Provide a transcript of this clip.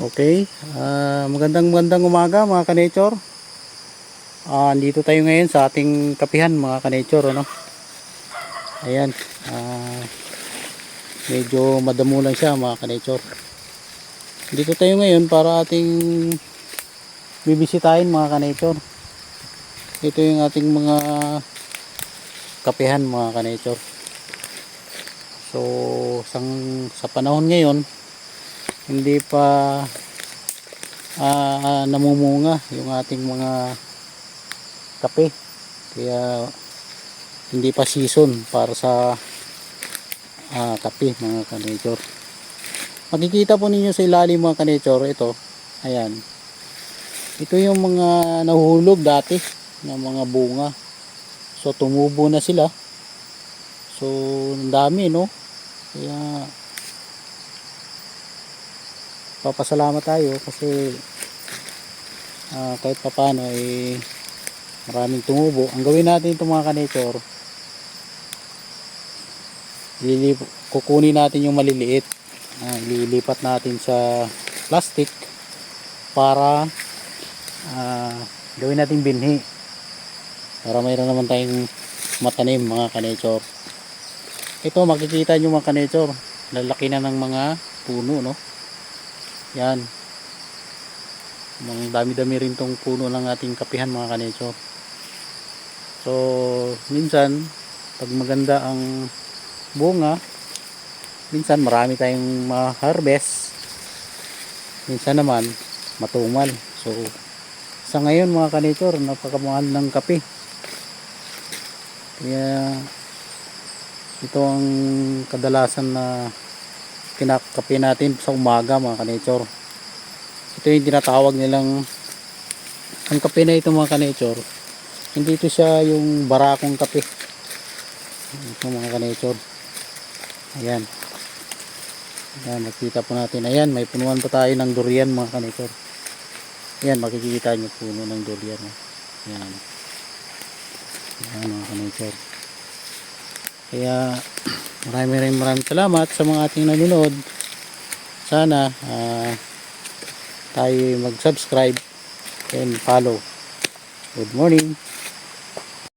Okay. Ah, magandang magandang umaga mga ka-nature. Ah, andito tayo ngayon sa ating kapihan mga ka-nature ano. Ayan. Ah, medyo madamo lang siya mga ka-nature. Dito tayo ngayon para ating bibisitahin mga ka-nature. Ito yung ating mga kapihan mga ka-nature. So, sang, sa panahon ngayon, hindi pa ah, namumunga yung ating mga kape. Kaya hindi pa season para sa ah, kape mga kanechor makikita po ninyo sa ilalim mga kanechor ito. Ayan. Ito yung mga nahuhulog dati ng mga bunga. So tumubo na sila. So ang dami no? Kaya papasalamat tayo kasi ah, kahit papano eh maraming tumubo. Ang gawin natin itong mga lilip, kukunin natin yung maliliit. Ah, lilipat natin sa plastic para ah, gawin natin binhi. Para mayroon naman tayong matanim mga kanechor ito makikita nyo mga kanechor lalaki na ng mga puno no yan. Mga dami-dami rin tong puno ng ating kapihan mga kanecho. So, minsan, pag maganda ang bunga, minsan marami tayong ma-harvest. Minsan naman, matumal. So, sa ngayon mga kanechor, napakamahal ng kape. Kaya, ito ang kadalasan na kinakape natin sa umaga mga kanechor ito yung tinatawag nilang ang kape na ito mga kanechor hindi ito siya yung barakong kape. Ito mga kanechor ayan. Ayan nakita po natin. Ayan may punuan pa tayo ng durian mga kanechor ayan makikita nyo puno ng durian oh. ayan. Ayan mga kanechor kaya Maraming maraming maraming salamat sa mga ating nanonood. Sana ah, tayo mag-subscribe and follow. Good morning.